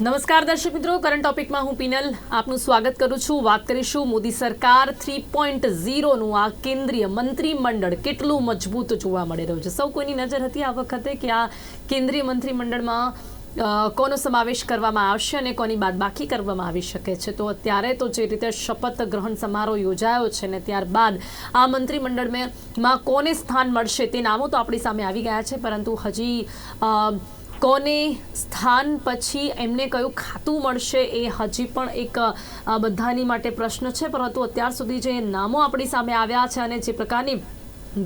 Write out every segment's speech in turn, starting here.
નમસ્કાર દર્શક મિત્રો કરંટ ટોપિકમાં હું પિનલ આપનું સ્વાગત કરું છું. વાત કરીશું મોદી સરકાર થ્રી પોઈન્ટ ઝીરોનું આ કેન્દ્રીય મંત્રીમંડળ કેટલું મજબૂત જોવા મળી રહ્યું છે? સૌ કોઈની નજર હતી આ વખતે કે આ કેન્દ્રીય મંત્રીમંડળમાં કોનો સમાવેશ કરવામાં આવશે અને કોની બાદબાકી કરવામાં આવી શકે છે? તો અત્યારે તો જે રીતે શપથ ગ્રહણ સમારોહ યોજાયો છે ને ત્યારબાદ આ મંત્રીમંડળમાં કોને સ્થાન મળશે તે નામો તો આપણી સામે આવી ગયા છે, પરંતુ હજી કોને સ્થાન પછી એમને કયું ખાતું મળશે એ હજી પણ એક બધાની માટે પ્રશ્ન છે. પરંતુ અત્યાર સુધી જે નામો આપણી સામે આવ્યા છે અને જે પ્રકારની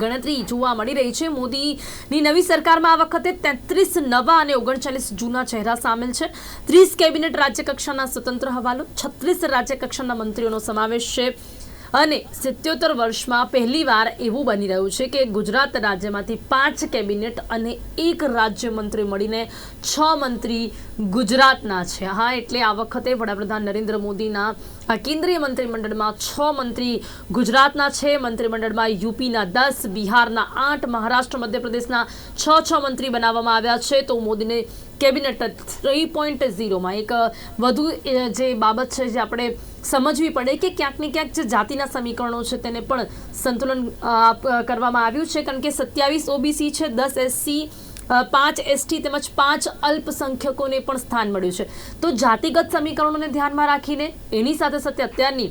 ગણતરી જોવા મળી રહી છે, મોદીની નવી સરકારમાં આ વખતે તેત્રીસ નવા અને ઓગણચાલીસ જૂના ચહેરા સામેલ છે. ત્રીસ કેબિનેટ રાજ્યકક્ષાના સ્વતંત્ર હવાલો, છત્રીસ રાજ્યકક્ષાના મંત્રીઓનો સમાવેશ છે. અને સિત્યોતેર વર્ષમાં પહેલીવાર એવું બની રહ્યું છે કે ગુજરાત રાજ્યમાંથી પાંચ કેબિનેટ અને એક રાજ્યમંત્રી મળીને છ મંત્રી ગુજરાતના છે. હા, એટલે આ વખતે વડાપ્રધાન નરેન્દ્ર મોદીના કેન્દ્રીય મંત્રીમંડળમાં છ મંત્રી ગુજરાતના છે. મંત્રીમંડળમાં યુપીના દસ, બિહારના આઠ, મહારાષ્ટ્ર, મધ્યપ્રદેશના છ છ મંત્રી બનાવવામાં આવ્યા છે. તો મોદીને કેબિનેટ થ્રી પોઈન્ટ ઝીરોમાં એક વધુ જે બાબત છે જે આપણે સમજવી પડે કે ક્યાંક ને ક્યાંક જે જાતિના સમીકરણો છે તેને પણ સંતુલન કરવામાં આવ્યું છે. કારણ કે સત્યાવીસ ઓબીસી છે, દસ એસસી પાંચ એસટી તેમજ પાંચ અલ્પસંખ્યકોને પણ સ્થાન મળ્યું છે. તો જાતિગત સમીકરણોને ધ્યાનમાં રાખીને એની સાથે સાથે અત્યારની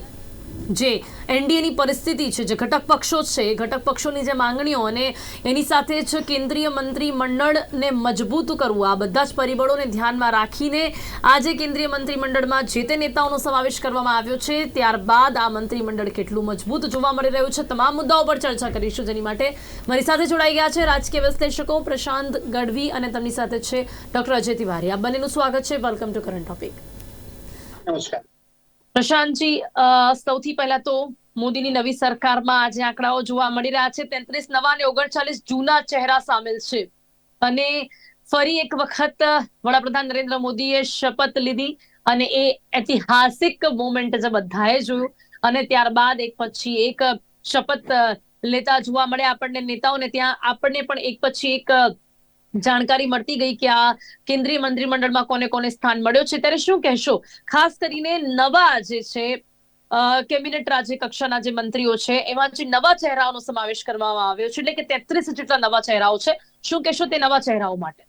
જે એનડીએની પરિસ્થિતિ છે, જે ઘટક પક્ષો છે, એ ઘટક પક્ષોની જે માંગણીઓ અને એની સાથે જ કેન્દ્રીય મંત્રીમંડળને મજબૂત કરવું, આ બધા જ પરિબળોને ધ્યાનમાં રાખીને આજે કેન્દ્રીય મંત્રીમંડળમાં જે તે નેતાઓનો સમાવેશ કરવામાં આવ્યો છે, ત્યારબાદ આ મંત્રીમંડળ કેટલું મજબૂત જોવા મળી રહ્યું છે, તમામ મુદ્દાઓ પર ચર્ચા કરીશું. જેની માટે મારી સાથે જોડાઈ ગયા છે રાજકીય વિશ્લેષકો પ્રશાંત ગઢવી અને તેમની સાથે છે ડોક્ટર અજય તિવારી. આ બંનેનું સ્વાગત છે. વેલકમ ટુ કરંટ ટોપિક નમસ્કાર. પ્રશાંતજી સૌથી પહેલા તો મોદીની નવી સરકારમાં આજે આંકડાઓ જોવા મળી રહ્યા છે. તેત્રીસ નવા અને ઓગણચાલીસ જૂના ચહેરા સામેલ છે. અને ફરી એક વખત વડાપ્રધાન નરેન્દ્ર મોદીએ શપથ લીધી અને એ ઐતિહાસિક મોમેન્ટ જે બધાએ જોયું. અને ત્યારબાદ એક પછી એક શપથ લેતા જોવા મળ્યા આપણને નેતાઓને ત્યાં. આપણને પણ એક પછી એક જાણકારી મળતી ગઈ કે આ કેન્દ્રીય મંત્રીમંડળમાં કોને કોને સ્થાન મળ્યો છે? ત્યારે શું કહેશો? ખાસ કરીને નવા જે છે કેબિનેટ રાજ્ય કક્ષાના જે મંત્રીઓ છે એમાં જે નવા ચહેરાઓનો સમાવેશ કરવામાં આવ્યો છે. એટલે કે તેત્રીસ જેટલા નવા ચહેરાઓ છે. શું કહેશો તે નવા ચહેરાઓ માટે?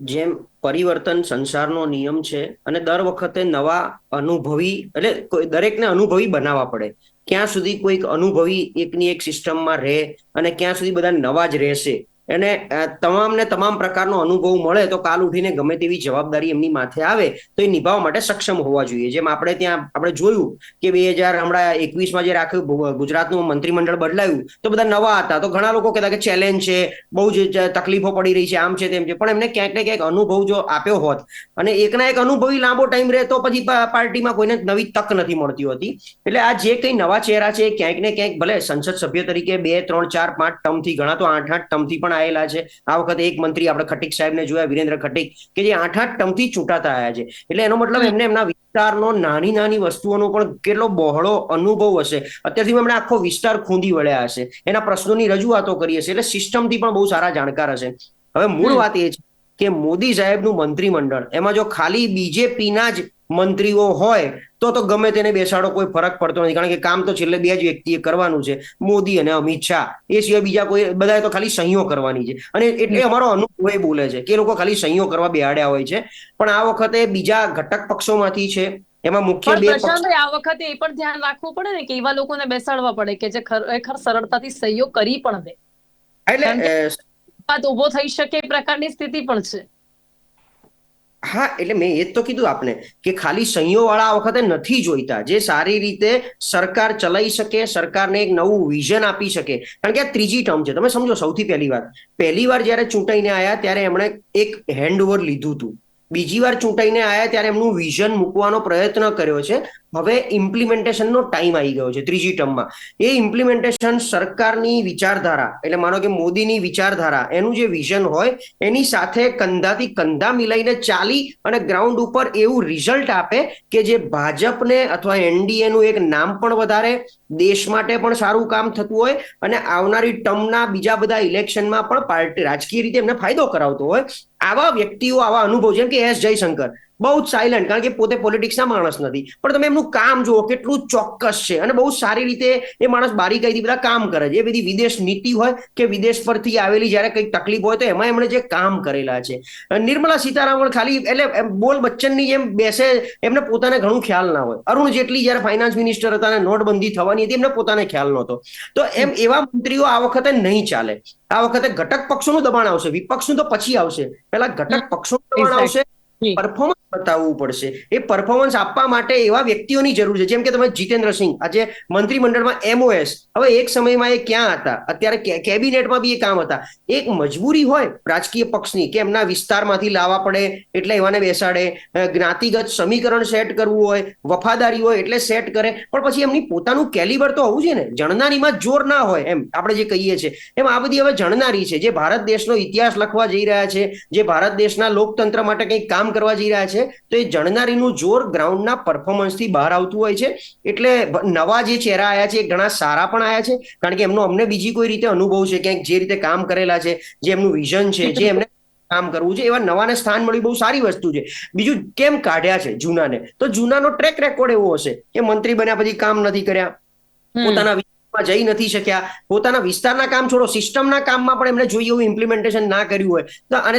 જેમ પરિવર્તન સંસારનો નિયમ છે અને દર વખતે નવા અનુભવી, એટલે કોઈ- દરેકને અનુભવી બનાવવા પડે. ક્યાં સુધી કોઈક અનુભવી એકની એક સિસ્ટમમાં રહે અને ક્યાં સુધી બધા નવા જ રહેશે? અ, તમામને તમામ પ્રકારનો અનુભવ મળે તો કાલ ઉઠીને ગમે તેવી જવાબદારી એમની માથે આવે તો એ નિભાવવા માટે સક્ષમ હોવા જોઈએ. જેમ આપણે ત્યાં આપણે જોયું કે બે હજાર હમણાં એકવીસમાં જે રાખ્યું ગુજરાતનું મંત્રીમંડળ બદલાયું તો બધા નવા હતા. તો ઘણા લોકો કહેતા કે ચેલેન્જ છે બહુ જ તકલીફો પડી રહી છે આમ છે તેમ છે. પણ એમને ક્યાંક ને ક્યાંક અનુભવ જો આપ્યો હોત અને એકના એક અનુભવી લાંબો ટાઈમ રહે તો પછી પાર્ટીમાં કોઈને નવી તક નથી મળતી હોતી. એટલે આ જે કંઈ નવા ચહેરા છે ક્યાંક ને ક્યાંક ભલે સંસદ સભ્ય તરીકે બે ત્રણ ચાર પાંચ ટર્મથી ઘણા તો આઠ આઠ ટર્મથી પણ આવેલા છે. આ વખતે એક મંત્રી આપણે ખટીક સાહેબને જોયા વિરેન્દ્ર ખટીક કે જે આઠ આઠ ટમથી ચૂંટાતા આવ્યા છે. એટલે એનો મતલબ એમને એમના વિસ્તારનો નાની નાની વસ્તુઓનો પણ કેટલો બહોળો અનુભવ હશે. અત્યારથી એમણે આખો વિસ્તાર ખૂંદી વળ્યા હશે. એના પ્રશ્નોની રજૂઆતો કરી હશે. એટલે સિસ્ટમથી પણ બહુ સારા જાણકાર હશે. હવે મૂળ વાત એ છે કે મોદી સાહેબનું મંત્રીમંડળ. એમાં જો ખાલી બીજેપીના જ મંત્રીઓ હોય તો તો ગમે તેને બેસાડો કોઈ ફરક પડતો નથી. કારણ કે કામ તો છેલ્લે બે જ વ્યક્તિએ કરવાનું છે મોદી અને અમિત શાહ. એ સિવાય બીજા કોઈ બધાએ તો ખાલી સહીઓ કરવાની છે. અને એટલે અમારો અનુભવ એ બોલે છે કે એ લોકો ખાલી સહીઓ કરવા બેહાડ્યા હોય છે. પણ આ વખતે બીજા ઘટક પક્ષોમાંથી છે એમાં મુખ્ય બે આ વખતે એ પણ ધ્યાન રાખવું પડે ને કે એવા લોકોને બેસાડવા પડે કે જે ખરેખર સરળતાથી સહયોગ કરી પણ દે. એટલે અ, ઊભો થઈ શકે પ્રકારની સ્થિતિ પણ છે. હા એટલે મેં એ તો કીધું આપને કે ખાલી સંહીઓ વાળા વખતે નથી જોઈતા. જે સારી રીતે સરકાર ચલાવી શકે સરકારને એક નવું વિઝન આપી શકે. કારણ કે આ ત્રીજી ટર્મ છે. તમે સમજો સૌથી પહેલી વાત. પહેલી વાર જ્યારે ચૂંટાઈને આવ્યા ત્યારે એમણે એક હેન્ડઓવર લીધું હતું. બીજી વાર ચૂંટાઈને આવ્યા ત્યારે એમનું વિઝન મૂકવાનો પ્રયત્ન કર્યો છે. હવે ઇમ્પ્લિમેન્ટેશનનો ટાઈમ આવી ગયો છે, ત્રીજી ટર્મમાં એ ઇમ્પ્લિમેન્ટેશન સરકારની વિચારધારા, એટલે માનો કે મોદીની વિચારધારા, એનું જે વિઝન હોય, એની સાથે કંધાથી કંધા મિલાઈને ચાલી અને ગ્રાઉન્ડ ઉપર એવું રિઝલ્ટ આપે કે જે ભાજપને અથવા એનડીએનું એક નામ પણ વધારે, દેશ માટે પણ સારું કામ થતું હોય અને આવનારી ટર્મના બીજા બધા ઇલેક્શનમાં પણ પાર્ટી, રાજકીય રીતે એમને ફાયદો કરાવતો હોય. આવા વ્યક્તિઓ આવા અનુભવ જેમ કે એસ જયશંકર બહુ જ સાયલન્ટ કારણ કે પોતે પોલિટિક્સના માણસ નથી. પણ તમે એમનું કામ જુઓ કેટલું ચોક્કસ છે. અને બહુ સારી રીતે એ માણસ બારીકાઈથી બધા કામ કરે છે. એ બધી વિદેશ નીતિ હોય કે વિદેશ પરથી આવેલી જ્યારે કંઈક તકલીફ હોય તો એમાં એમણે જે કામ કરેલા છે. નિર્મલા સીતારામન ખાલી એટલે બોલ બચ્ચનની જેમ બેસે એમને પોતાને ઘણું ખ્યાલ ના હોય. અરુણ જેટલી જ્યારે ફાઇનાન્સ મિનિસ્ટર હતા અને નોટબંધી થવાની હતી એમને પોતાને ખ્યાલ નહોતો. તો એમ એવા મંત્રીઓ આ વખતે નહીં ચાલે. આ વખતે ઘટક પક્ષોનું દબાણ આવશે વિપક્ષનું તો પછી આવશે. પેલા ઘટક પક્ષોનું દબાણ આવશે. પરફોર્મન્સ બતાવવું પડશે. એ પરફોર્મન્સ આપવા માટે એવા વ્યક્તિઓની જરૂર છે. જેમ કે તમે જીતેન્દ્રસિંહ આજે મંત્રીમંડળમાં એમઓએસ હવે એક સમયમાં એ ક્યાં હતા? અત્યારે કેબિનેટમાં બી એ કામ હતા. એક મજબૂરી હોય રાજકીય પક્ષની કે એમના વિસ્તારમાંથી લાવવા પડે એટલે એવાને બેસાડે જ્ઞાતિગત સમીકરણ સેટ કરવું હોય, વફાદારી હોય એટલે સેટ કરે. પણ પછી એમની પોતાનું કેલિબર તો હોવું છે ને. જણનારીમાં જોર ના હોય એમ આપણે જે કહીએ છીએ. એમ આ બધી હવે જણનારી છે. જે ભારત દેશનો ઇતિહાસ લખવા જઈ રહ્યા છે, જે ભારત દેશના લોકતંત્ર માટે કંઈક કામ કરવા જઈ રહ્યા છે તો એ જણનારીનું જોર ગ્રાઉન્ડના પરફોર્મન્સથી બહાર આવતું હોય છે. એટલે નવા જે ચહેરા આવ્યા છે એ ઘણા સારા પણ આવ્યા છે. કારણ કે એમનો અમને બીજી કોઈ રીતે અનુભવ છે ક્યાંક જે રીતે કામ કરેલા છે જે એમનું વિઝન છે જે એમને કામ કરવું છે એવા નવાને સ્થાન મળ્યું બહુ સારી વસ્તુ છે. બીજું કેમ કાઢ્યા છે જૂનાને? તો જૂનાનો ટ્રેક રેકોર્ડ એવો હશે કે મંત્રી બન્યા પછી કામ નથી કર્યા. પોતાના વિસ્તારમાં જઈ નથી શક્યા. પોતાના વિસ્તારના કામ છોડો, સિસ્ટમના કામમાં પણ એમણે જોઈએ એવું ઇમ્પ્લિમેન્ટેશન ના કર્યું હોય. તો અને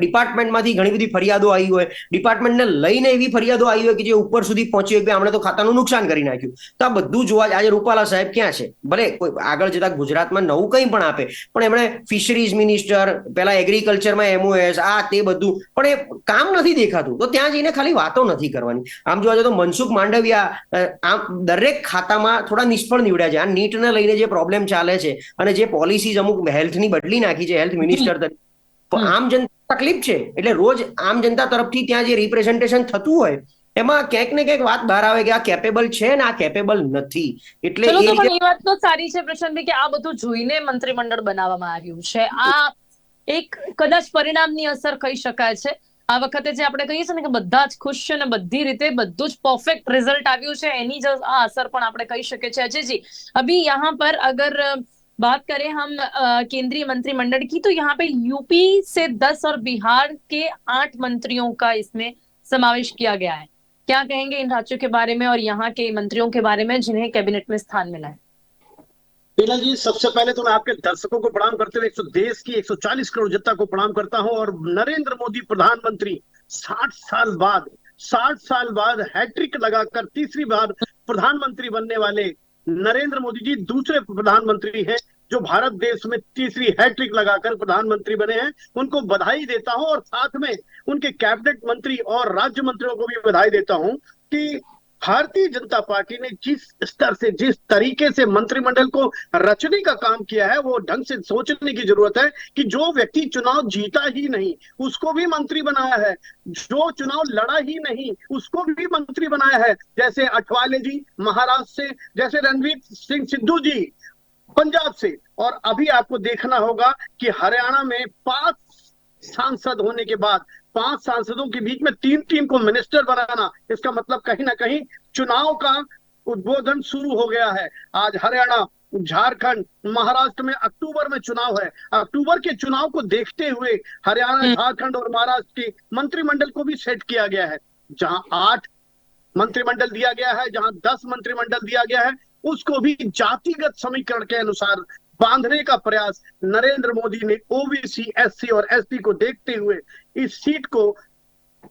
ડિપાર્ટમેન્ટમાંથી ઘણી બધી ફરિયાદો આવી હોય. ડિપાર્ટમેન્ટને લઈને એવી ફરિયાદો આવી હોય કે જે ઉપર સુધી પહોંચી હોય આપણે તો ખાતાનું નુકસાન કરી નાખ્યું. તો આ બધું જોવા, આજે રૂપાલા સાહેબ ક્યાં છે? ભલે કોઈ આગળ જતા ગુજરાતમાં નવું કંઈ પણ આપે, પણ એમણે ફિશરીઝ મિનિસ્ટર પેલા એગ્રીકલ્ચરમાં એમઓએસ આ તે બધું, પણ એ કામ નથી દેખાતું. તો ત્યાં જઈને ખાલી વાતો નથી કરવાની. આમ જોવા જાય તો મનસુખ માંડવિયા આમ દરેક ખાતામાં થોડા નિષ્ફળ નીવડ્યા છે. આ નીટને લઈને જે પ્રોબ્લેમ ચાલે છે અને જે પોલિસીઝ અમુક હેલ્થની બદલી નાખી છે હેલ્થ મિનિસ્ટર તરીકે. આમ જનતા તકલીફ છે. એટલે રોજ આમ જનતા તરફથી ત્યાં જે રિપ્રેઝન્ટેશન થતું હોય એમાં ક્યાંક ને ક્યાંક વાત બહાર આવે કે આ કેપેબલ છે ને આ કેપેબલ નથી. એટલે એ વાત તો સારી છે પ્રશાંતભાઈ કે આ બધું જોઈને મંત્રીમંડળ બનાવવામાં આવ્યું છે. આ એક કદાચ પરિણામની અસર કહી શકાય છે. આ વખતે જે આપણે કહીએ છીએ ને કે બધા જ ખુશ છે અને બધી રીતે બધું જ પરફેક્ટ રિઝલ્ટ આવ્યું છે એની જ આ અસર પણ આપણે કહી શકીએ છીએ અજયજી अभी यहाँ पर अगर अ, बात करें हम अ, केंद्रीय मंत्रिमंडल की तो यहाँ पे यूपी से दस और बिहार के आठ मंत्रियों का इसमें समावेश किया गया है क्या कहेंगे इन राज्यों के बारे में और यहाँ के मंत्रियों के बारे में जिन्हें कैबिनेट में स्थान मिला है मीना जी, सबसे पहले तो मैं आपके दर्शकों को प्रणाम करते हुए देश की 140 करोड़ जनता को प्रणाम करता हूँ और नरेंद्र मोदी प्रधानमंत्री 60 साल बाद 60 साल बाद हैट्रिक लगाकर तीसरी बार प्रधानमंत्री बनने वाले नरेंद्र मोदी जी दूसरे प्रधानमंत्री हैं जो भारत देश में तीसरी हैट्रिक लगाकर प्रधानमंत्री बने हैं। उनको बधाई देता हूँ और साथ में उनके कैबिनेट मंत्री और राज्य मंत्रियों को भी बधाई देता हूँ कि भारतीय जनता पार्टी ने जिस स्तर से, जिस तरीके से मंत्रिमंडल को रचने का काम किया है, वो ढंग से सोचने की ज़रूरत है कि जो व्यक्ति चुनाव जीता ही नहीं, उसको भी मंत्री बनाया है। जो चुनाव लड़ा ही नहीं, उसको भी मंत्री बनाया है। जैसे अठवाले जी महाराष्ट्र से, जैसे रणवीर सिंह सिद्धू जी पंजाब से। और अभी आपको देखना होगा कि हरियाणा में पाँच सांसद होने के बाद पाँच सांसदों के बीच में तीन टीम को मिनिस्टर बनाना इसका मतलब कहीं ना कहीं चुनाव का उद्बोधन शुरू हो गया है। आज हरियाणा झारखंड महाराष्ट्र में अक्टूबर में चुनाव है। अक्टूबर के चुनाव को देखते हुए हरियाणा हम्म। झारखंड और महाराष्ट्र के मंत्रिमंडल को भी सेट किया गया है। जहाँ आठ मंत्रिमंडल दिया गया है जहाँ दस मंत्रिमंडल दिया गया है उसको भी जातिगत समीकरण के अनुसार बांधने का प्रयास नरेंद्र मोदी ने ओबीसी, एससी और एसटी को देखते हुए इस सीट को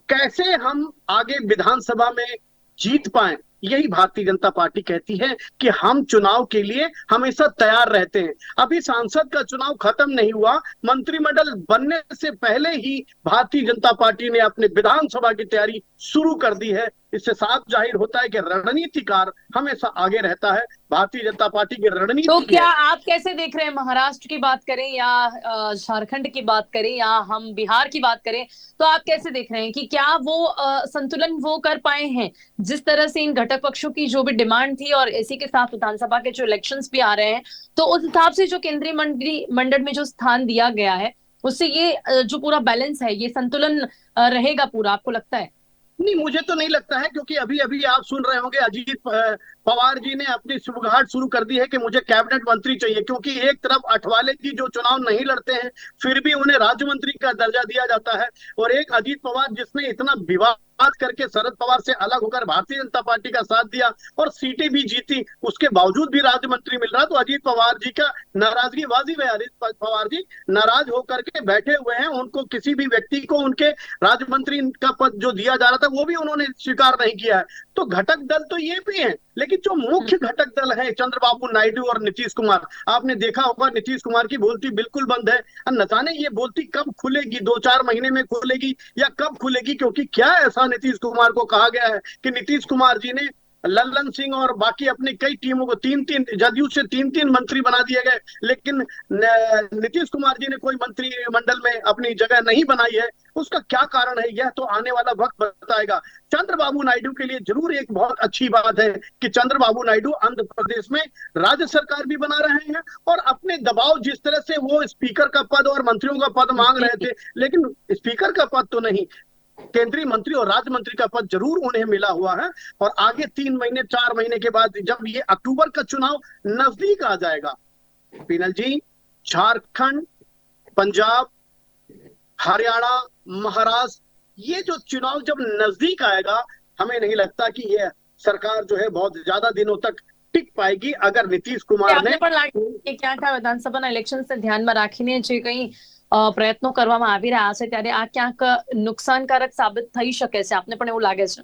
कैसे हम आगे विधानसभा में जीत पाए, यही भारतीय जनता पार्टी कहती है कि हम चुनाव के लिए हमेशा तैयार रहते हैं। अभी सांसद का चुनाव खत्म नहीं हुआ, मंत्रिमंडल बनने से पहले ही भारतीय जनता पार्टी ने अपने विधानसभा की तैयारी शुरू कर दी है। इससे साफ़ ज़ाहिर होता है कि रणनीतिकार हमेशा आगे रहता है भारतीय जनता पार्टी की रणनीति तो क्या आप कैसे देख रहे हैं? महाराष्ट्र की बात करें या झारखंड की बात करें या हम बिहार की बात करें तो आप कैसे देख रहे हैं कि क्या वो संतुलन वो कर पाए हैं? जिस तरह से इन घटक पक्षों की जो भी डिमांड थी और इसी के साथ विधानसभा के जो इलेक्शन भी आ रहे हैं तो उस हिसाब से जो केंद्रीय मंत्री मंडल में जो स्थान दिया गया है उससे ये जो पूरा बैलेंस है ये संतुलन रहेगा पूरा आपको लगता है? नहीं मुझे तो नहीं लगता है क्योंकि अभी अभी आप सुन रहे होंगे अजीत प- पवार जी ने अपनी सुबगाहट शुरू कर दी है कि मुझे कैबिनेट मंत्री चाहिए, क्योंकि एक तरफ़ अठवाले जी जो चुनाव नहीं लड़ते हैं, फिर भी उन्हें राज्य मंत्री का दर्जा दिया जाता है, और एक अजीत पवार जिसने इतना विवाद करके शरद पवार से अलग होकर भारतीय जनता पार्टी का साथ दिया और सीटें भी जीती, उसके बावजूद भी राज्य मंत्री मिल रहा तो अजीत पवार जी का नाराज़गी वाजिब है अजीत पवार जी नाराज़ होकर के बैठे हुए हैं, उनको किसी भी व्यक्ति को उनके राज्य मंत्री का पद जो दिया जा रहा था, वो भी उन्होंने स्वीकार नहीं किया है। तो घटक दल तो ये भी है लेकिन जो मुख्य घटक दल है चंद्रबाबू नायडू और नीतीश कुमार आपने देखा होगा नीतीश कुमार की बोलती बिल्कुल बंद है। न जाने ये बोलती कब खुलेगी दो चार महीने में खुलेगी या कब खुलेगी क्योंकि क्या ऐसा नीतीश कुमार को कहा गया है कि नीतीश कुमार जी ने लल्लन सिंह और बाकी अपनी कई टीमों को तीन तीन जदयू से तीन तीन मंत्री बना दिए गए। लेकिन नीतीश कुमार जी ने कोई मंत्री मंडल में अपनी जगह नहीं बनाई है। उसका क्या कारण है, यह तो आने वाला वक्त बताएगा। चंद्रबाबू नायडू के लिए ज़रूर एक बहुत अच्छी बात है कि चंद्रबाबू नायडू आंध्र प्रदेश में राज्य सरकार भी बना रहे हैं और अपने दबाव जिस तरह से वो स्पीकर का पद और मंत्रियों का पद मांग रहे थे। लेकिन स्पीकर का पद तो नहीं केंद्रीय मंत्री और राज्य मंत्री का पद जरूर उन्हें मिला हुआ है और आगे तीन महीने चार महीने के बाद जब ये अक्टूबर का चुनाव नजदीक आ जाएगा पीनल जी झारखंड पंजाब हरियाणा महाराष्ट्र ये जो चुनाव जब नजदीक आएगा हमें नहीं लगता कि ये सरकार जो है बहुत ज्यादा दिनों तक टिक पाएगी अगर नीतीश कुमार આપને ने પણ લાગે કે ક્યાંક આ વિધાનસભાના ઇલેક્શન્સને ધ્યાનમાં રાખીને જે કંઈ અ, પ્રયત્નો કરવામાં આવી રહ્યા છે, ત્યારે આ ક્યાંક નુકસાનકારક સાબિત થઈ શકે છે? આપને પણ એવું લાગે છે?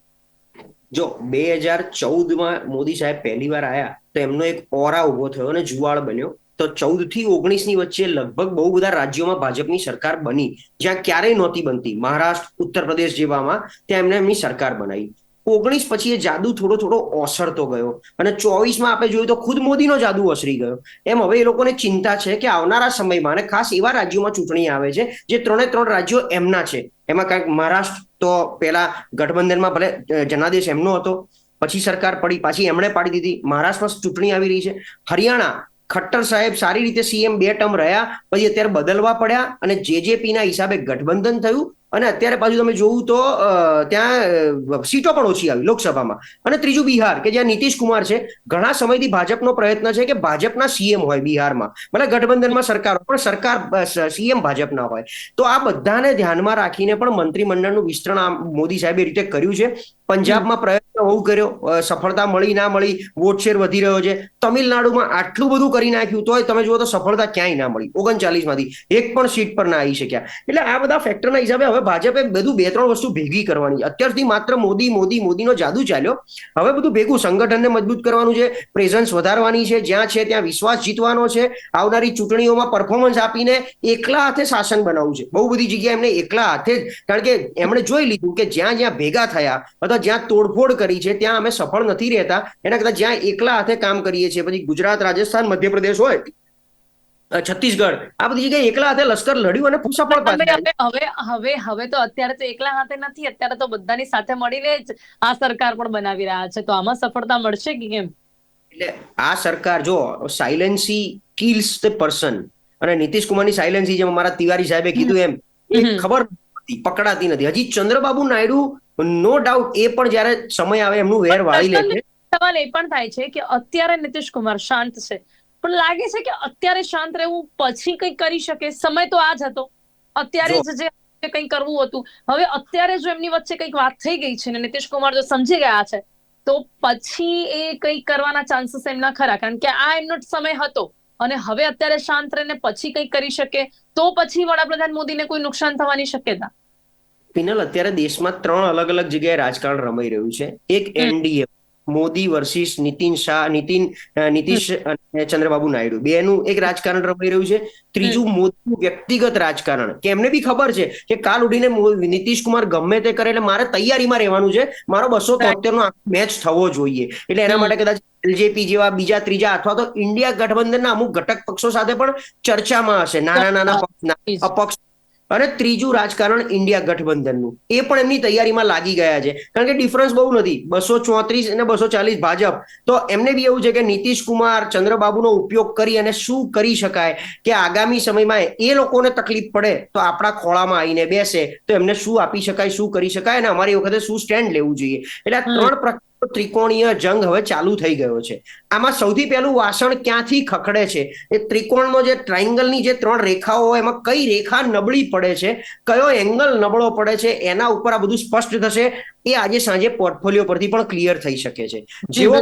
જો, બે હજાર ચૌદમાં મોદી સાહેબ પહેલી વાર આયા, તો એમનો એક ઓરા ઊભો થયો અને જુવાળ બન્યો. તો ચૌદથી ઓગણીસની વચ્ચે લગભગ બહુ બધા રાજ્યોમાં ભાજપની સરકાર બની, જ્યાં ક્યારેય નહોતી બનતી. મહારાષ્ટ્ર, ઉત્તર પ્રદેશ જેવામાં ત્યાં એમને એમની સરકાર બનાવી. ઓગણીસ પછી એ જાદુ થોડો થોડો ઓસરતો ગયો. અને ચોવીસમાં આપણે જોયું તો ખુદ મોદીનો જાદુ ઓસરી ગયો. એમ હવે એ લોકોને ચિંતા છે કે આવનારા સમયમાં અને ખાસ એવા રાજ્યોમાં ચૂંટણી આવે છે જે ત્રણે ત્રણ રાજ્યો એમના છે. એમાં કાંઈક મહારાષ્ટ્ર તો પેલા ગઠબંધનમાં ભલે જનાદેશ એમનો હતો. પછી સરકાર પડી, પાછી એમણે પાડી દીધી. મહારાષ્ટ્રમાં ચૂંટણી આવી રહી છે. હરિયાણા, ખટ્ટર સાહેબ સારી રીતે સીએમ બે ટર્મ રહ્યા, પછી અત્યારે બદલવા પડ્યા અને જેજેપી ના હિસાબે ગઠબંધન થયું. અને અત્યારે પાછું તમે જોવું તો ત્યાં સીટો પણ ઓછી આવી લોકસભામાં. અને ત્રીજું બિહાર, કે જ્યાં નીતિશ કુમાર છે, ઘણા સમયથી ભાજપનો પ્રયત્ન છે કે ભાજપના સીએમ હોય બિહારમાં. ભલે ગઠબંધનમાં સરકાર પણ સરકાર સીએમ ભાજપના હોય. તો આ બધાને ધ્યાનમાં રાખીને પણ મંત્રીમંડળનું વિસ્તરણ આ મોદી સાહેબે રીતે કર્યું છે. પંજાબમાં પ્રયત્ન બહુ કર્યો. સફળતા મળી ના મળી, વોટ શેર વધી રહ્યો છે. તમિલનાડુમાં આટલું બધું કરી નાખ્યું તોય તમે જુઓ તો સફળતા ક્યાંય ના મળી. ઓગણચાલીસમાંથી એક પણ સીટ પર ના આવી શક્યા. એટલે આ બધા ફેક્ટરના હિસાબે હવે ભાજપે બધું બે ત્રણ વસ્તુ ભેગી કરવાની. અત્યારથી માત્ર મોદી મોદી, મોદીનો જાદુ ચાલ્યો. હવે બધું ભેગું સંગઠનને મજબૂત કરવાનું છે પ્રેઝન્સ વધારવાની છે, જ્યાં છે ત્યાં વિશ્વાસ જીતવાનો છે. આવનારી ચૂંટણીઓમાં પરફોર્મન્સ આપીને એકલા હાથે શાસન બનાવવું છે. બહુ બધી જગ્યાએ એમને એકલા હાથે જ, કારણ કે એમણે જોઈ લીધું કે જ્યાં જ્યાં ભેગા થયા, અથવા જ્યાં તોડફોડ કરી છે, ત્યાં અમે સફળ નથી રહેતા. એના કરતા જ્યાં એકલા હાથે કામ કરીએ છીએ, પછી ગુજરાત, રાજસ્થાન, મધ્યપ્રદેશ હોય છત્તીસગઢ. આ બધી જગ્યાએ એકલા હાથે લશ્કર લડ્યું અને સફળતા હવે હવે હવે તો અત્યારે તો એકલા હાથે નથી અત્યારે તો બધાની સાથે મળીને જ આ સરકાર પણ બનાવી રહ્યા છે. તો આમાં સફળતા મળશે કે કેમ? એટલે આ સરકાર જો સાયલેન્સી કિલ્સ ધ પર્સન અને નીતિશ કુમારની સાયલેન્સી જેમ અમારા તિવારી સાહેબે કીધું એમ ખબર પકડાતી નથી. હજી ચંદ્રબાબુ નાયડુ નો ડાઉટ એ પણ જયારે સમય આવે એમનું વેર વાળી લે છે. સવાલ એ પણ થાય છે કે અત્યારે નીતિશ કુમાર શાંત છે. પણ લાગે છે કે અત્યારે શાંત રહેવું પછી કંઈક કરી શકે. સમય તો આ જ હતો. અત્યારે જ જે કંઈ કરવું હતું. હવે અત્યારે જો એમની વચ્ચે કંઈક વાત થઈ ગઈ છે ને નીતિશ કુમાર જો સમજી ગયા છે તો પછી એ કંઈક કરવાના ચાન્સીસ એમના ખરા. કારણ કે આ એમનો સમય હતો. અને હવે અત્યારે શાંત રહીને પછી કંઈક કરી શકે તો પછી વડાપ્રધાન મોદીને કોઈ નુકસાન થવાની શક્યતા. પિનલ અત્યારે દેશમાં ત્રણ અલગ અલગ જગ્યાએ રાજકારણ રમાઈ રહ્યું છે. એક. એનડીએ. મોદી વર્સિસ નીતિન શાહ નીતિન નીતિશ અને ચંદ્રબાબુ નાયડુ. બેનું એક રાજકારણ રમાઈ રહ્યું છે. ત્રીજું મોદીનું વ્યક્તિગત રાજકારણ. કે એમને બી ખબર છે કે કાલ ઉડીને મો- નીતિશ કુમાર ગમે તે કરે એટલે મારે તૈયારીમાં રહેવાનું છે. મારો બસો તોતેર નો મેચ થવો જોઈએ. એટલે એના માટે કદાચ એલજેપી જેવા બીજા ત્રીજા અથવા તો ઇન્ડિયા ગઠબંધનના અમુક ઘટક પક્ષો સાથે પણ ચર્ચામાં હશે. નાના નાના અપક્ષ અને ત્રીજું રાજકારણ ઇન્ડિયા ગઠબંધનનું. એ પણ એમની તૈયારીમાં લાગી ગયા છે. કારણ કે ડિફરન્સ બહુ નથી. બસો ચોત્રીસ અને બસો ચાલીસ ભાજપ. તો એમને બી એવું છે કે નીતિશ કુમાર ચંદ્રબાબુનો ઉપયોગ કરી અને શું કરી શકાય કે આગામી સમયમાં એ લોકોને તકલીફ પડે તો આપણા ખોળામાં આવીને બેસે તો એમને શું આપી શકાય શું કરી શકાય અને અમારી વખતે શું સ્ટેન્ડ લેવું જોઈએ. એટલે આ ત્રણ પ્રકારનો ત્રિકોણીય જંગ હવે ચાલુ થઈ ગયો છે. આમાં સૌથી પહેલું વાસણ ક્યાંથી ખખડે છે? એ ત્રિકોણનો જે ટ્રાયંગલની જે ત્રણ રેખાઓ હોય એમાં કઈ રેખા નબળી પડે છે? કયો એંગલ નબળો પડે છે? એના ઉપર આ બધું સ્પષ્ટ થશે. એ આજે સાંજે પોર્ટફોલિયો પરથી પણ ક્લિયર થઈ શકે છે. જેવો.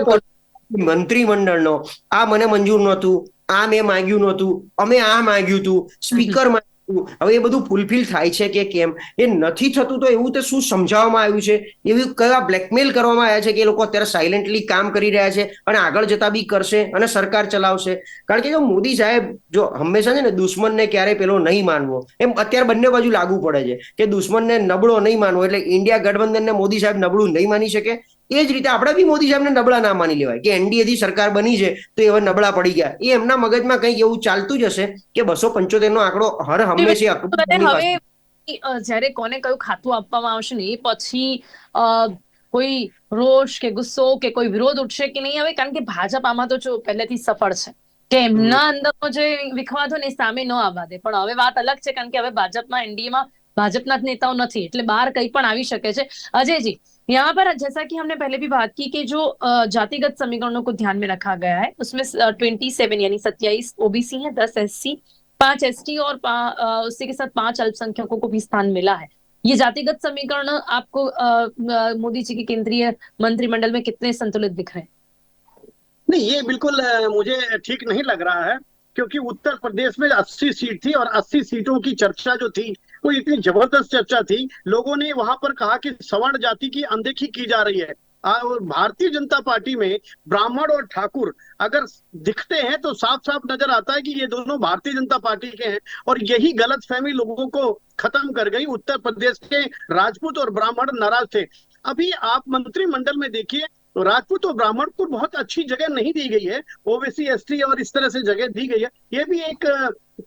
મંત્રીમંડળનો આ મને મંજૂર નહોતું આ મેં માંગ્યું નહોતું અમે આ માંગ્યું હતું સ્પીકર હવે એ બધું ફૂલફિલ થાય છે કે કેમ? એ નથી થતું તો એવું તો શું સમજાવવામાં આવ્યું છે? એવી કયા બ્લેકમેલ કરવામાં આવ્યા છે કે એ લોકો અત્યારે સાયલેન્ટલી કામ કરી રહ્યા છે અને આગળ જતા બી કરશે અને સરકાર ચલાવશે? કારણ કે જો મોદી સાહેબ જો હંમેશા છે ને દુશ્મનને ક્યારે પેલો નહીં માનવો, એમ અત્યારે બંને બાજુ લાગુ પડે છે કે દુશ્મનને નબળો નહીં માનવો એટલે ઇન્ડિયા ગઠબંધનને મોદી સાહેબ નબળું નહીં માની શકે? એ જ રીતે આપણે બી મોદી સાહેબને નબળા ના માની લેવાય. કે એનડીએથી સરકાર બની છે તો એવા નબળા પડી ગયા. એ એમના મગજમાં કંઈક એવું ચાલતું જ હશે કે બસો પંચોતેર નો આંકડો હર હંમેશા જ્યારે કોને કયું ખાતું આપવામાં આવશે ને એ પછી કોઈ રોષ કે ગુસ્સો કે કોઈ વિરોધ ઉઠશે કે નહીં આવે? કારણ કે ભાજપ આમાં તો જો પહેલેથી સફળ છે. કે એમના અંદરનો જે વિખવાદો ને સામે ન આવવા દે. પણ હવે વાત અલગ છે કારણ કે હવે ભાજપમાં એનડીએમાં ભાજપના જ નેતાઓ નથી. એટલે બહાર કંઈ પણ આવી શકે છે. અજયજી यहाँ पर जैसा कि हमने पहले भी बात की कि जो जातिगत समीकरणों को ध्यान में रखा गया है, उसमें ट्वेंटी सेवन यानी सत्याईस ओबीसी है, दस एस सी पाँच एस टी और उसी के साथ पाँच अल्पसंख्यकों को भी स्थान मिला है। ये जातिगत समीकरण आपको मोदी जी के केंद्रीय मंत्रिमंडल में कितने संतुलित दिख रहे हैं? नहीं, ये बिल्कुल मुझे ठीक नहीं लग रहा है, क्योंकि उत्तर प्रदेश में 80 सीट थी और 80 सीटों की चर्चा जो थी वो इतनी ज़बरदस्त चर्चा थी। लोगों ने वहाँ पर कहा कि सवर्ण जाति की अनदेखी की जा रही है। भारतीय जनता पार्टी में ब्राह्मण और ठाकुर अगर दिखते हैं तो साफ़ साफ़ नज़र आता है कि ये दोनों भारतीय जनता पार्टी के हैं और यही गलत फहमी लोगों को खत्म कर गई। उत्तर प्रदेश के राजपूत और ब्राह्मण नाराज़ थे। अभी आप मंत्रिमंडल में देखिए तो राजपूत और ब्राह्मण को बहुत अच्छी जगह नहीं दी गई है। ओबीसी, एसटी और इस तरह से जगह दी गई है। ये भी एक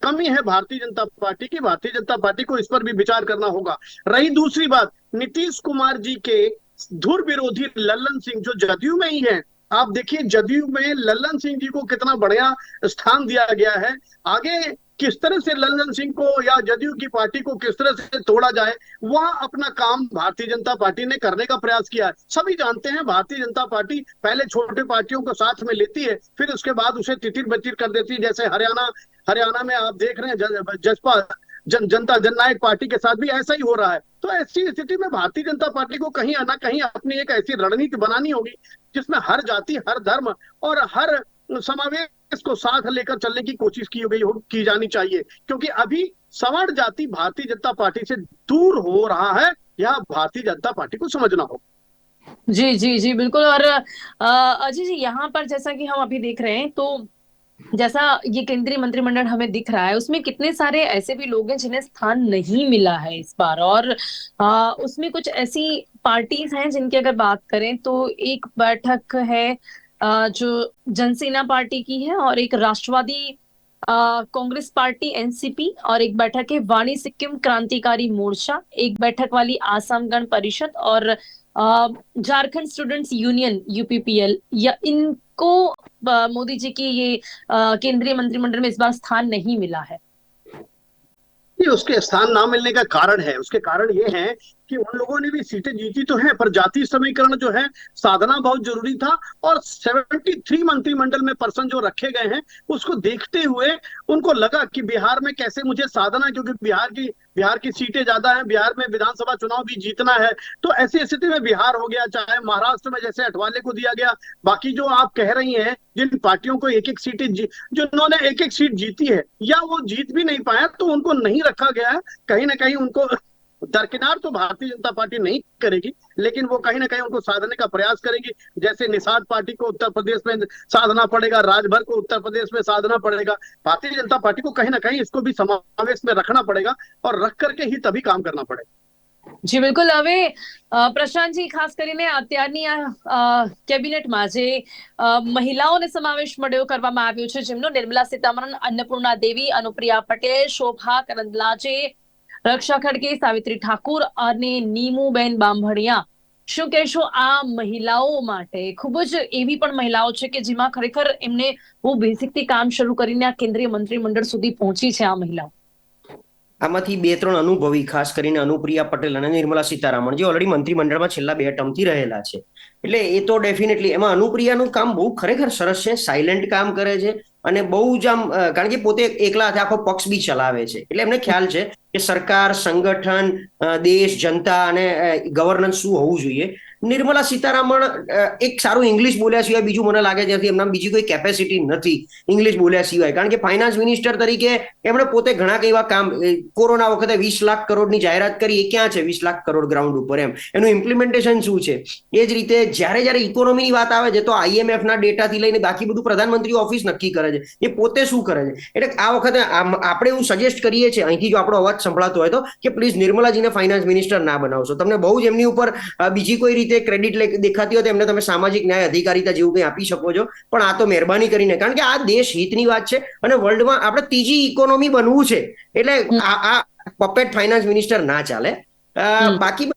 कमी है भारतीय जनता पार्टी की। भारतीय जनता पार्टी को इस पर भी विचार करना होगा। रही दूसरी बात, नीतीश कुमार जी के धुर विरोधी लल्लन सिंह जो जदयू में ही है आप देखिए, जदयू में लल्लन सिंह जी को कितना बढ़िया स्थान दिया गया है। आगे किस तरह से लल्लन सिंह को या जदयू की पार्टी को किस तरह से तोड़ा जाए, वह अपना काम भारतीय जनता पार्टी ने करने का प्रयास किया है। सभी जानते हैं, भारतीय जनता पार्टी पहले छोटे पार्टियों को साथ में लेती है, फिर उसके बाद उसे तितिर बतिर कर देती है। जैसे हरियाणा हरियाणा में आप देख रहे हैं जसपा, जन, जनता, जननायक पार्टी के साथ भी ऐसा ही हो रहा है। तो ऐसी स्थिति में भारतीय जनता पार्टी को कहीं ना कहीं अपनी एक ऐसी रणनीति बनानी होगी, जिसमें हर जाति, हर धर्म और हर समावेश को साथ लेकर चलने की कोशिश की गई हो, की जानी चाहिए। क्योंकि अभी सवर्ण जाति भारतीय जनता पार्टी से दूर हो रहा है, यह भारतीय जनता पार्टी को समझना होगा। जी जी जी, बिल्कुल। और अजय जी, यहाँ पर जैसा कि हम अभी देख रहे हैं तो जैसा ये केंद्रीय मंत्रिमंडल हमें दिख रहा है उसमें कितने सारे ऐसे भी लोग हैं जिन्हें स्थान नहीं मिला है इस बार। और आ, उसमें कुछ ऐसी पार्टीज़ हैं जिनकी अगर बात करें तो एक बैठक है आ, जो जनसेना पार्टी की है और एक राष्ट्रवादी कांग्रेस पार्टी एनसीपी और एक बैठक है वाणी सिक्किम क्रांतिकारी मोर्चा एक बैठक वाली आसाम गण परिषद और झारखंड स्टूडेंट्स यूनियन यूपीपीएल या इनको मोदी जी की ये केंद्रीय मंत्रिमंडल में इस बार स्थान नहीं मिला है। उसके स्थान ना मिलने का कारण है। उसके कारण ये है कि उन लोगों ने भी सीटें जीती तो हैं, पर जाति समीकरण जो है, साधना बहुत ज़रूरी था और 73 मंत्रिमंडल में पर्सन जो रखे गए हैं, उसको देखते हुए उनको लगा कि बिहार में कैसे मुझे साधना क्योंकि बिहार की बिहार की सीटें ज़्यादा हैं, बिहार में विधानसभा चुनाव भी जीतना है तो ऐसी स्थिति में बिहार हो गया, चाहे महाराष्ट्र में जैसे अठवाले को दिया गया, बाकी जो आप कह रही हैं, जिन पार्टियों को एक एक सीटें जी- जिन्होंने एक एक सीट जीती है, या वो जीत भी नहीं पाया तो उनको नहीं रखा गया है, कहीं ना कहीं उनको दरकिनार तो भारतीय जनता पार्टी नहीं करेगी लेकिन वो कहीं ना कहीं उनको साधने का प्रयास करेगी जैसे निषाद पार्टी को उत्तर प्रदेश में साधना पड़ेगा राजभर को उत्तर प्रदेश में साधना पड़ेगा भारतीय जनता पार्टी को कहीं ना कहीं इसको भी समावेश में रखना पड़ेगा और रख करके ही तभी काम करना पड़ेगा જી બિલકુલ હવે અ, પ્રશાંતજી ખાસ કરીને અત્યારની આ અ, કેબિનેટમાં જે અ, મહિલાઓને સમાવેશ મળ્યો કરવામાં આવ્યો છે જેમનો નિર્મલા સીતારમણ અન્નપૂર્ણા દેવી અનુપ્રિયા પટેલ શોભા કરંદલાજે રક્ષા ખડકે સાવિત્રી ઠાકુર અને નીમુબેન બાંભણિયા. શું કહેશો, આ મહિલાઓ માટે? ખૂબ જ એવી પણ મહિલાઓ છે કે જેમાં ખરેખર એમને બહુ બેઝિકથી કામ શરૂ કરીને આ કેન્દ્રીય મંત્રીમંડળ સુધી પહોંચી છે આ મહિલાઓ. આમાંથી બે ત્રણ અનુભવી, ખાસ કરીને અનુપ્રિયા પટેલ અને નિર્મલા સીતારામન, જે ઓલરેડી મંત્રીમંડળમાં છેલ્લા બે ટર્મથી રહેલા છે. એટલે એ તો ડેફિનેટલી એમાં અનુપ્રિયાનું કામ બહુ ખરેખર સરસ છે સાયલેન્ટ કામ કરે છે. અને બહુ જ આમ કારણ કે પોતે એકલા હાથે આખો પક્ષ બી ચલાવે છે. એટલે એમને ખ્યાલ છે કે સરકાર, સંગઠન દેશ, જનતા અને ગવર્નન્સ શું હોવું જોઈએ. નિર્મલા સીતારામન એક સારું ઇંગ્લિશ બોલ્યા સિવાય બીજું મને લાગે છે એમના બીજી કોઈ કેપેસિટી નથી ઇંગ્લિશ બોલ્યા સિવાય. કારણ કે ફાઇનાન્સ મિનિસ્ટર તરીકે એમણે પોતે ઘણા એવા કામ કોરોના વખતે વીસ લાખ કરોડની જાહેરાત કરી. એ ક્યાં છે? વીસ લાખ કરોડ ગ્રાઉન્ડ ઉપર એમ. એનું ઇમ્પ્લિમેન્ટેશન શું છે? એ જ રીતે જ્યારે જ્યારે ઇકોનોમીની વાત આવે છે, તો આઈએમએફ ના ડેટાથી લઈને બાકી બધું પ્રધાનમંત્રી ઓફિસ નક્કી કરે છે. એ પોતે શું કરે છે? એટલે આ વખતે આપણે એવું સજેસ્ટ કરીએ છીએ, અહીંથી જો આપણો અવાજ સંભળાતો હોય તો, કે પ્લીઝ નિર્મલાજીને ફાઇનાન્સ મિનિસ્ટર ના બનાવશો. તમને બહુ જ એમની ઉપર બીજી કોઈ રીતે ક્રેડિટ દેખાતી હોય તો એમને તમે સામાજિક ન્યાય અધિકારીતા જેવું કંઈ આપી શકો છો. પણ આ તો મહેરબાની કરીને કારણ કે આ દેશ હિતની વાત છે અને વર્લ્ડમાં આપણે ત્રીજી ઇકોનોમી બનવું છે. એટલે આ પપેટ ફાઇનાન્સ મિનિસ્ટર ના ચાલે. બાકી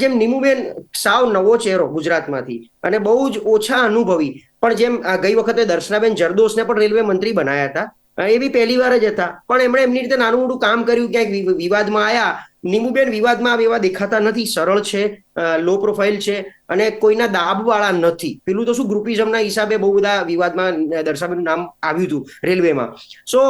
જેમ નીમુબેન સાવ નવો ચહેરો ગુજરાતમાંથી અને બહુ જ ઓછા અનુભવી. પણ જેમ ગઈ વખતે દર્શનાબેન જરદોશને પણ રેલવે મંત્રી બનાયા હતા. એ બી પહેલી વાર જ હતા. પણ એમણે એમની રીતે નાનું મોટું કામ કર્યું ક્યાંક વિવાદમાં આયા. નીમુબેન વિવાદમાં આવે એવા દેખાતા નથી. સરળ છે લો પ્રોફાઇલ છે અને કોઈના દાબવાળા નથી. પેલું તો શું ગ્રુપિઝમના હિસાબે બહુ બધા વિવાદમાં દર્શાવેલું નામ આવ્યું હતું રેલવેમાં. સો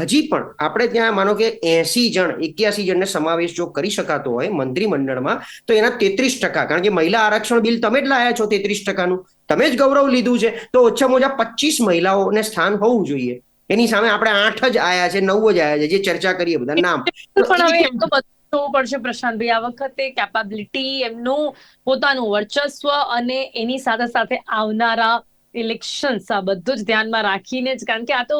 હજી પણ આપણે ત્યાં માનો કે એસી જણ એક્યાસી જણને સમાવેશ જો કરી શકાતો હોય મંત્રીમંડળમાં તો એના તેત્રીસ ટકા કારણ કે મહિલા આરક્ષણ બિલ તમે જ લાયા છો તેત્રીસ ટકાનું. તમે જ ગૌરવ લીધું છે. તો ઓછામાં ઓછા પચીસ મહિલાઓને સ્થાન હોવું જોઈએ. એની સામે આપણે આઠ જ આયા છે નવ જ આયા છે જે ચર્ચા કરીએ બધા નામ. થવું પડશે પ્રશાંતભાઈ આ વખતે કેપેબિલિટી એમનું પોતાનું વર્ચસ્વ અને એની સાથે સાથે આવનારા ઇલેક્શન્સ આ બધું જ ધ્યાનમાં રાખીને જ. કારણ કે આ તો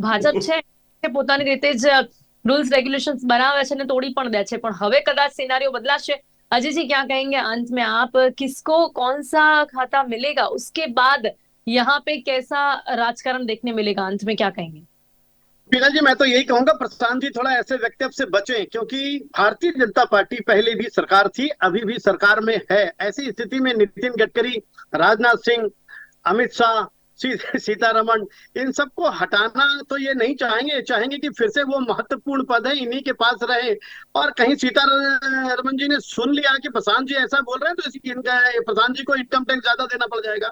ભાજપ છે પોતાની રીતે જ રૂલ્સ રેગ્યુલેશન્સ બનાવે છે અને તોડી પણ દે છે. પણ હવે કદાચ સિનારીઓ બદલાશે. अजय ક્યાં क्या અંત अंत આપ आप किसको कौन सा खाता मिलेगा उसके बाद यहाँ पे कैसा राजकारण देखने मिलेगा अंत में क्या पीनल जी, मैं तो यही कहूँगा, प्रशांत जी, थोड़ा ऐसे वक्तव्य से बचें, क्योंकि भारतीय जनता पार्टी पहले भी सरकार थी, अभी भी सरकार में है। ऐसी स्थिति में नितिन गडकरी, राजनाथ सिंह, अमित शाह, सी- सीतारमण, इन सबको हटाना तो ये नहीं चाहेंगे चाहेंगे कि फिर से वो महत्वपूर्ण पद है, इन्हीं के पास रहे। और कहीं सीतारमण जी ने सुन लिया कि प्रशांत जी ऐसा बोल रहे हैं तो इनका, प्रशांत जी को इनकम टैक्स ज़्यादा देना पड़ जाएगा।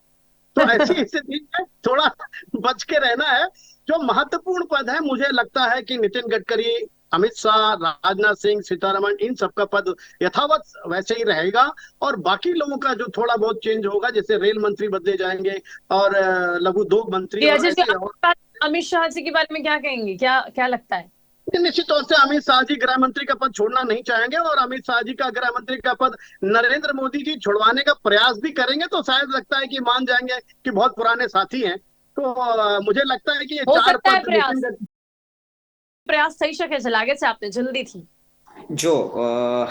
तो ऐसी स्थिति में थोड़ा बच के रहना है। जो महत्वपूर्ण पद है मुझे लगता है कि नितिन गडकरी अमित शाह राजनाथ सिंह सीतारमण इन सबका पद यथावत वैसे ही रहेगा और बाकी लोगों का जो थोड़ा बहुत चेंज होगा जैसे रेल मंत्री बदले जाएँगे और लघु उद्योग मंत्री अमित शाह जी के बारे में क्या कहेंगे? क्या क्या लगता है? निश्चित तौर से अमित शाह जी गृह मंत्री का पद छोड़ना नहीं चाहेंगे और अमित शाह जी का गृह मंत्री का पद नरेंद्र मोदी जी छोड़वाने का प्रयास भी करेंगे तो शायद लगता है कि मान जाएँगे कि बहुत पुराने साथी हैं। तो मुझे लगता है कि ये चार पद प्रयास। प्रयास सही शक है जलागे से आपने जल्दी थी। જો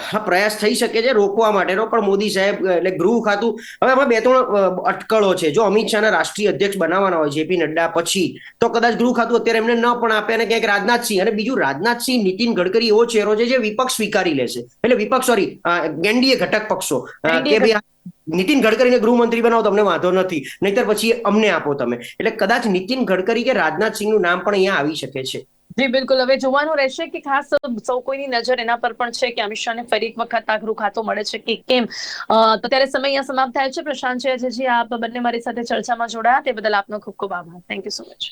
હા પ્રયાસ થઈ શકે છે રોકવા માટેનો પણ મોદી સાહેબ એટલે ગૃહ ખાતું હવે આમાં બે ત્રણ અટકળો છે. જો અમિત શાહના રાષ્ટ્રીય અધ્યક્ષ બનાવવાના હોય જેપી નડ્ડા પછી તો કદાચ ગૃહ ખાતું અત્યારે એમને ન પણ આપે અને ક્યાંક રાજનાથસિંહ અને બીજું રાજનાથસિંહ નીતિન ગડકરી એવો ચહેરો છે જે વિપક્ષ સ્વીકારી લેશે. એટલે વિપક્ષ સોરી એનડીએ ઘટક પક્ષો કે ભાઈ નીતિન ગડકરીને ગૃહમંત્રી બનાવો તમને વાંધો નથી. નહીતર પછી અમને આપો તમે. એટલે કદાચ નીતિન ગડકરી કે રાજનાથસિંહનું નામ પણ અહીંયા આવી શકે છે. જી, બિલકુલ. હવે જોવાનું રહેશે કે ખાસ સૌ કોઈની નજર એના પર પણ છે કે અમિત શાહને ફરી એક વખત આઘરું ખાતો મળે છે કે કેમ? તો ત્યારે સમય અહીંયા સમાપ્ત થાય છે. પ્રશાંત જયજી આપ બંને મારી સાથે ચર્ચામાં જોડાયા. તે બદલ આપનો ખૂબ ખૂબ આભાર. થેન્ક યુ સો મચ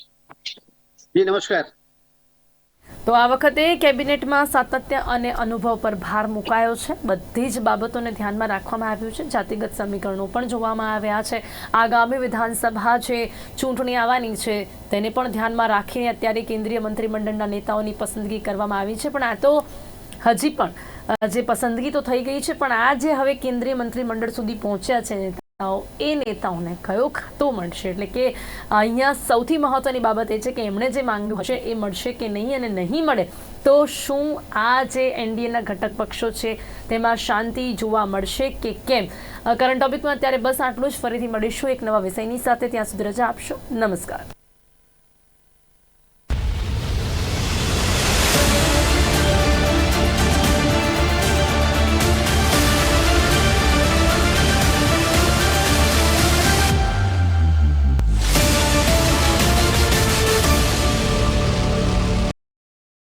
જી, નમસ્કાર. તો આ વખતે કેબિનેટમાં સાતત્ય અને અનુભવ પર ભાર મુકાયો છે. બધી જ બાબતોને ધ્યાનમાં રાખવામાં આવ્યું છે. જાતિગત સમીકરણો પણ જોવામાં આવ્યા છે. આગામી વિધાનસભા જે ચૂંટણી આવવાની છે, તેને પણ ધ્યાનમાં રાખીને અત્યારે કેન્દ્રીય મંત્રીમંડળના નેતાઓની પસંદગી કરવામાં આવી છે. પણ આ તો હજી પણ જે પસંદગી તો થઈ ગઈ છે, પણ આ જે હવે કેન્દ્રીય મંત્રીમંડળ સુધી પહોંચ્યા છે નેતાઓ એ નેતાઓને કયો ખાતો મળશે? એટલે કે, અહીંયા સૌથી મહત્વની બાબત એ છે કે એમણે જે માંગ્યું હશે એ મળશે કે નહીં અને નહીં મળે? તો શું આ જે એનડીએના ઘટક પક્ષો છે, તેમાં શાંતિ જોવા મળશે કે કેમ? કરંટ ટોપિકમાં અત્યારે બસ આટલું જ. ફરીથી મળીશું એક નવા વિષયની સાથે. ત્યાં સુધી રજા આપશો. નમસ્કાર.